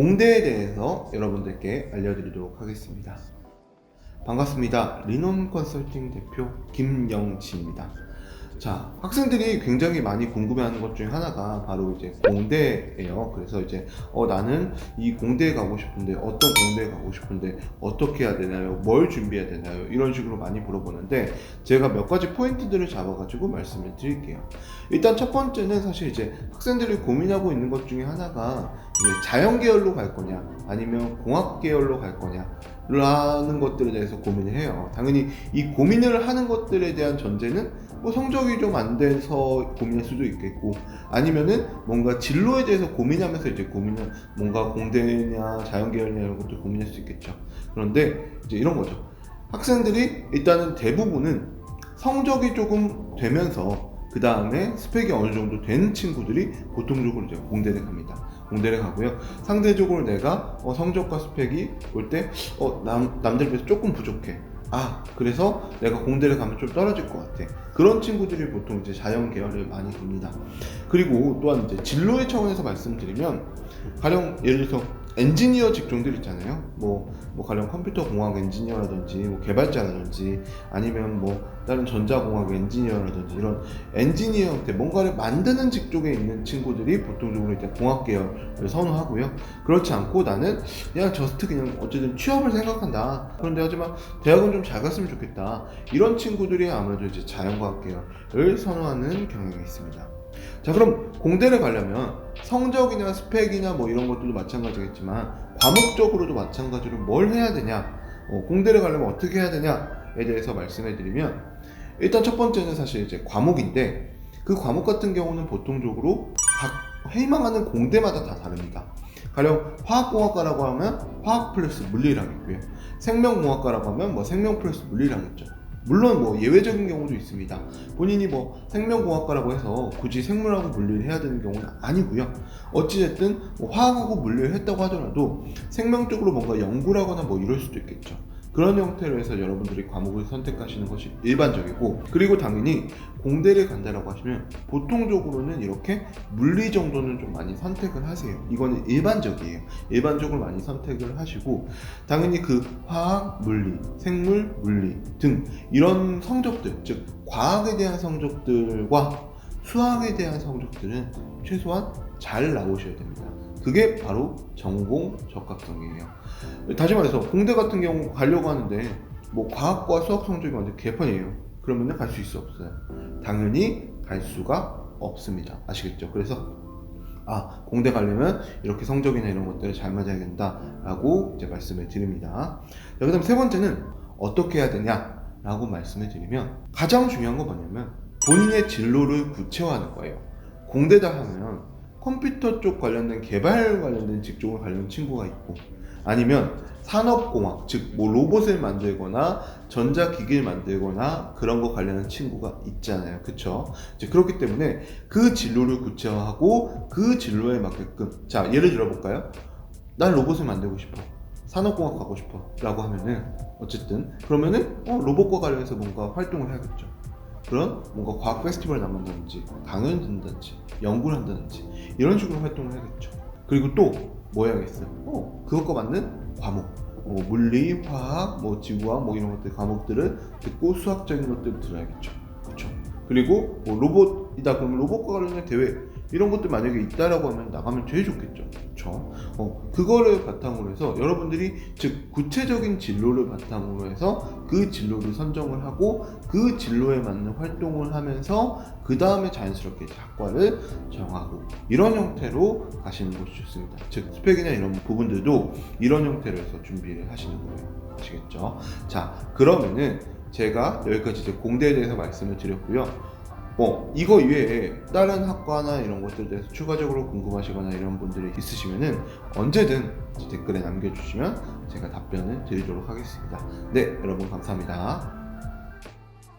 공대에 대해서 여러분들께 알려드리도록 하겠습니다. 반갑습니다. 리논 컨설팅 대표 김영지입니다. 자, 학생들이 굉장히 많이 궁금해하는 것 중에 하나가 바로 이제 공대예요. 그래서 이제 어 나는 이 공대에 가고 싶은데 어떤 공대에 가고 싶은데 어떻게 해야 되나요? 뭘 준비해야 되나요? 이런 식으로 많이 물어보는데 제가 몇 가지 포인트들을 잡아가지고 말씀을 드릴게요. 일단 첫 번째는 사실 이제 학생들이 고민하고 있는 것 중에 하나가 자연 계열로 갈 거냐 아니면 공학 계열로 갈 거냐 라는 것들에 대해서 고민을 해요. 당연히 이 고민을 하는 것들에 대한 전제는 뭐 성적이 좀 안 돼서 고민할 수도 있겠고 아니면은 뭔가 진로에 대해서 고민하면서 이제 고민을 뭔가 공대냐 자연 계열이냐 이런 것들 고민할 수 있겠죠. 그런데 이제 이런 거죠. 학생들이 일단은 대부분은 성적이 조금 되면서 그 다음에 스펙이 어느 정도 된 친구들이 보통적으로 이제 공대를 갑니다. 공대를 가고요. 상대적으로 내가 어, 성적과 스펙이 볼때 어, 남, 남들 비해서 조금 부족해. 아, 그래서 내가 공대를 가면 좀 떨어질 것 같아. 그런 친구들이 보통 이제 자연 계열을 많이 갑니다. 그리고 또한 이제 진로의 차원에서 말씀드리면, 가령 예를 들어서 엔지니어 직종들 있잖아요. 뭐, 뭐 가령 컴퓨터 공학 엔지니어라든지, 뭐 개발자라든지, 아니면 뭐 다른 전자공학 엔지니어라든지 이런 엔지니어 형태 뭔가를 만드는 직종에 있는 친구들이 보통적으로 이제 공학 계열을 선호하고요. 그렇지 않고 나는 그냥 저스트 그냥 어쨌든 취업을 생각한다. 그런데 하지만 대학은 좀 잘 갔으면 좋겠다. 이런 친구들이 아무래도 이제 자연과 학 계열을 선호하는 경향이 있습니다. 자 그럼 공대를 가려면 성적이나 스펙이나 뭐 이런 것들도 마찬가지겠지만 과목적으로도 마찬가지로 뭘 해야 되냐 어, 공대를 가려면 어떻게 해야 되냐에 대해서 말씀해 드리면 일단 첫 번째는 사실 이제 과목인데 그 과목 같은 경우는 보통적으로 각 희망하는 공대마다 다 다릅니다. 가령 화학공학과라고 하면 화학 플러스 물리를 하겠고요. 생명공학과라고 하면 뭐 생명 플러스 물리를 하겠죠. 물론 뭐 예외적인 경우도 있습니다. 본인이 뭐 생명공학과라고 해서 굳이 생물하고 물리를 해야 되는 경우는 아니고요. 어찌됐든 뭐 화학하고 물리를 했다고 하더라도 생명 쪽으로 뭔가 연구를 하거나 뭐 이럴 수도 있겠죠. 그런 형태로 해서 여러분들이 과목을 선택하시는 것이 일반적이고 그리고 당연히 공대를 간다라고 하시면 보통적으로는 이렇게 물리 정도는 좀 많이 선택을 하세요. 이거는 일반적이에요. 일반적으로 많이 선택을 하시고 당연히 그 화학, 물리, 생물, 물리 등 이런 성적들 즉 과학에 대한 성적들과 수학에 대한 성적들은 최소한 잘 나오셔야 됩니다. 그게 바로 전공 적합성이에요. 다시 말해서 공대 같은 경우 가려고 하는데 뭐 과학과 수학 성적이 완전 개판이에요. 그러면 갈 수 있어 없어요? 당연히 갈 수가 없습니다. 아시겠죠? 그래서 아 공대 가려면 이렇게 성적이나 이런 것들을 잘 맞아야 된다라고 이제 말씀을 드립니다. 자, 그다음 세 번째는 어떻게 해야 되냐라고 말씀을 드리면 가장 중요한 건 뭐냐면 본인의 진로를 구체화하는 거예요. 공대다 하면 컴퓨터 쪽 관련된 개발 관련된 직종을 가려는 친구가 있고 아니면 산업공학 즉 뭐 로봇을 만들거나 전자기기를 만들거나 그런 거 관련한 친구가 있잖아요. 그쵸? 이제 그렇기 때문에 그 진로를 구체화하고 그 진로에 맞게끔 자 예를 들어 볼까요? 난 로봇을 만들고 싶어. 산업공학 가고 싶어. 라고 하면은 어쨌든 그러면은 어, 로봇과 관련해서 뭔가 활동을 해야겠죠 그런 뭔가 과학 페스티벌을 나간다든지 강연을 듣는다든지 연구를 한다든지 이런 식으로 활동을 해야겠죠. 그리고 또 뭐 해야겠어요? 어, 그것과 맞는 과목. 뭐 물리, 화학, 뭐 지구학 뭐 이런 것들 과목들을 듣고 수학적인 것들을 들어야겠죠. 그렇죠. 그리고 뭐 로봇이다 그러면 로봇과 관련된 대회 이런 것들 만약에 있다라고 하면 나가면 제일 좋겠죠. 그렇죠. 어, 그거를 바탕으로 해서 여러분들이 즉 구체적인 진로를 바탕으로 해서 그 진로를 선정을 하고 그 진로에 맞는 활동을 하면서 그 다음에 자연스럽게 학과를 정하고 이런 형태로 가시는 것이 좋습니다. 즉 스펙이나 이런 부분들도 이런 형태로 해서 준비를 하시는 거예요. 아시겠죠? 자 그러면은 제가 여기까지 공대에 대해서 말씀을 드렸고요. 뭐 이거 이외에 다른 학과나 이런 것들에 대해서 추가적으로 궁금하시거나 이런 분들이 있으시면은 언제든 댓글에 남겨주시면 제가 답변을 드리도록 하겠습니다. 네, 여러분 감사합니다.